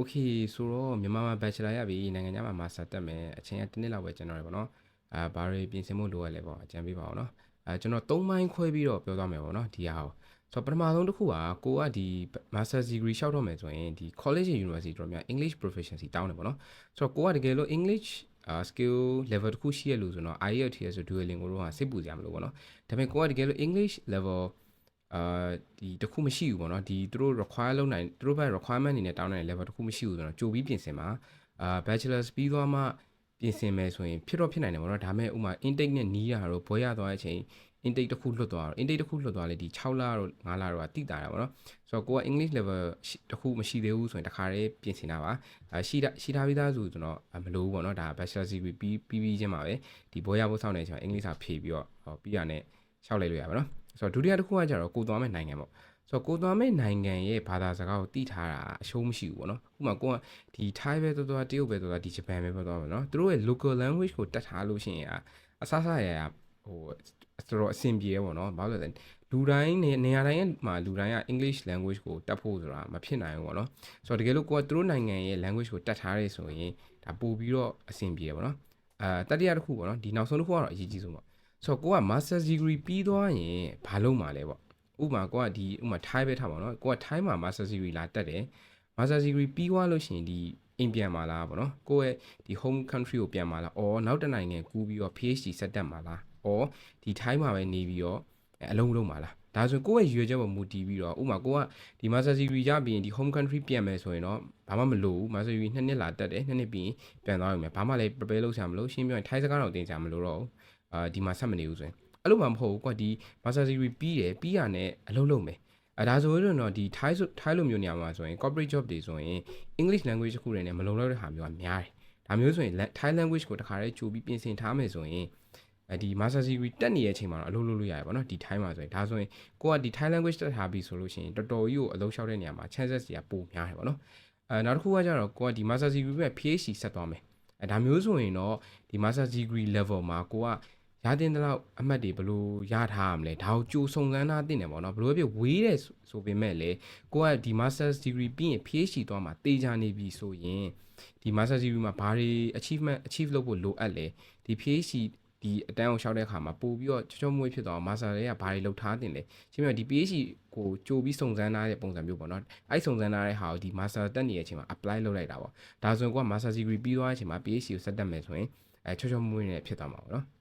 okay ဆိုတော့မြန်မာမှာ bachelor ရပြီနိုင်ငံခြားမှာ master တက်မယ်အချိန်ကတစ်နှစ်လောက်ပဲကျွန်တော်ရပါတော့အာဘာတွေပြင်ဆင်ဖို့လိုရလဲပေါ့အကြံပေးပါအောင်နော်အဲကျွန်တော်၃မိုင်းခွဲပြီးတော့ပြောသွားမယ်ပေါ့နော်ဒီဟာကိုဆိုတော့ပထမဆုံးတစ်ခုကကိုကဒီ master degree ရှောက်တော့မယ်ဆိုရင်ဒီ college and university တို့များ English proficiency တောင်းတယ်ပေါ့နော်ဆိုတော့ကိုကတကယ်လို့ English uh, skill level တစ်ခုရှိရလို့ဆိုတော့ IELTS ဆို Duolingo တို့ကစိတ်ပူကြမလို့ပေါ့နော်ဒါပေမဲ့ကိုကတကယ်လို့ English level အာဒီတခုမရှိဘူးပေါ့နော်ဒီသူတို့ require လုပ်နိုင်သူတို့ဘက် requirement အနေနဲ့တောင်းတဲ့ level တခုမရှိဘူးဆိုတော့ကြိုပြီးပြင်ဆင်ပါအာ bachelor's ပြီးသွားမှပြင်ဆင်မယ်ဆိုရင်ဖြစ်တော့ဖြစ်နိုင်တယ်ပေါ့နော်ဒါပေမဲ့ဥမာ intake နဲ့နီးတာတော့ဘွဲရသွားတဲ့အချိန် intake တစ်ခုလွတ်သွားတော့ intake တစ်ခုလွတ်သွားလေဒီ6လတော့9လတော့တိတာတာပေါ့နော်ဆိုတော့ကိုက English level တစ်ခုမရှိသေးဘူးဆိုရင်တခါတည်းပြင်ဆင်တာပါအာရှိတာရှိထားပြီးသားဆိုကျွန်တော်မလိုဘူးပေါ့နော်ဒါ bachelor's degree ပြီးပြီးပြီးချင်းပါပဲဒီဘွဲရဖို့စောင့်နေချိန်မှာ English စာဖြေပြီးတော့ဟောပြီးရနဲ့ရှောက်လိုက်လို့ရပါနော် ဆိုတော့ဒုတိယတစ်ခုကကြတော့ကိုသွားမဲ့နိုင်ငံပေါ့ဆိုတော့ကိုသွားမဲ့နိုင်ငံရဲ့ဘာသာစကားကိုသိထားတာအရှုံးမရှိဘူးပေါ့နော်ဥပမာကိုကဒီ Thai ပဲသွားသွားတရုတ်ပဲသွားသွားဒီ Japan ပဲသွားသွားပေါ့နော်သူတို့ရဲ့ local language ကိုတတ်ထားလို့ရှိရင်အဆဆရရဟိုတော်တော်အဆင်ပြေပေါ့နော်ဘာလို့လဲလူတိုင်းနေနေရာတိုင်းမှာလူတိုင်းက English language ကိုတတ်ဖို့ဆိုတာမဖြစ်နိုင်ဘူးပေါ့နော်ဆိုတော့တကယ်လို့ကိုကသူတို့နိုင်ငံရဲ့ language ကိုတတ်ထားရဲဆိုရင်ဒါပို့ပြီးတော့အဆင်ပြေပေါ့နော်အာတတိယတစ်ခုပေါ့နော်ဒီနောက်ဆုံးတစ်ခုကတော့အရေးကြီးဆုံးပေါ့ ဆိုတော့ကိုက master degree ပြီးသွားရင်ဘာလုပ်မှာလဲပေါ့ဥပမာကိုကဒီဥပမာ Thai ပဲထားပါတော့ကိုက Thai မှာ master degree လာတက်တယ် master degree ပြီးသွားလို့ရှိရင်ဒီအိမ်ပြန်มาလားပေါ့နော်ကိုယ့်ရဲ့ဒီ home country ကိုပြန်มาလားအော်နောက်တစ်နိုင်ငံကူးပြီးတော့ PhD ဆက်တက်มาလားအော်ဒီ Thai မှာပဲနေပြီးတော့အလုံးလုံးมาလားဒါဆိုကိုယ့်ရဲ့ရွေချက်ပေါ်မူတည်ပြီးတော့ဥပမာကိုကဒီ master degree ရပြီးရင်ဒီ home country ပြန်မယ်ဆိုရင်တော့ဘာမှမလိုဘူး master degree နှစ်နှစ်လာတက်တယ်နှစ်နှစ်ပြီးပြန်သွားရုံပဲဘာမှလည်း prepare လုပ်ချင်မလို့ရှင်းပြရင် Thai စကားတော့သင်ချင်မလို့တော့ဘူး အာဒီမှာဆက်မနေဘူးဆိုရင်အဲ့လိုမှမဟုတ်ဘူးကွာဒီ master degree ပြီးတယ်ပြီးရနဲ့အလုပ်လုပ်မယ်အဲဒါဆိုရင်တော့ဒီ Thai ဆို Thai လိုမျိုးနေရာမှာဆိုရင် corporate job တွေဆိုရင် English language တစ်ခုတည်းနဲ့မလုံလောက်တဲ့ဟာမျိုးကများတယ်ဒါမျိုးဆိုရင် Thai language ကိုတခါတည်းကြိုပြီးပြင်ဆင်ထားမယ်ဆိုရင်အဲဒီ master degree တက်နေတဲ့အချိန်မှာတော့အလုပ်လုပ်လို့ရတယ်ပေါ့နော်ဒီ Thai မှာဆိုရင်ဒါဆိုရင်ကိုကဒီ Thai language တက်ထားပြီဆိုလို့ရှိရင်တော်တော်ကြီးကိုအလုပ်လျှောက်တဲ့နေရာမှာ chances တွေကပိုများတယ်ပေါ့နော်အဲနောက်တစ်ခုကကျတော့ကိုကဒီ master degree ပဲ PhD ဆက်သွားမယ်အဲဒါမျိုးဆိုရင်တော့ဒီ master degree level မှာကိုက ရတဲ့လောက်အမှတ်တွေဘယ်လိုရထားရမလဲဒါကိုကြိုစုံစမ်းထားတင်တယ်ပေါ့နော်ဘယ်လိုဖြစ်ဝေးတယ်ဆိုပေမဲ့လေကိုကဒီ master's degree ပြီးရင် PhD သွားမှာတေချာနေပြီဆိုရင်ဒီ master's degree မှာဘာတွေ achievement achieve လုပ်ဖို့လိုအပ်လဲဒီ PhD ဒီအတန်းကိုရှောက်တဲ့အခါမှာပို့ပြီးတော့ချောချောမွေ့ဖြစ်သွားအောင် master တွေကဘာတွေလုပ်ထားတင်လဲရှင်းပြဒီ PhD ကိုကြိုပြီးစုံစမ်းထားတဲ့ပုံစံမျိုးပေါ့နော်အဲ့စုံစမ်းထားတဲ့ဟာကိုဒီ master တက်နေတဲ့အချိန်မှာ apply လုပ်လိုက်တာပေါ့ဒါဆိုရင်ကိုက master degree ပြီးသွားတဲ့အချိန်မှာ PhD ကိုဆက်တက်မယ်ဆိုရင်အဲချောချောမွေ့နေဖြစ်သွားမှာပေါ့နော်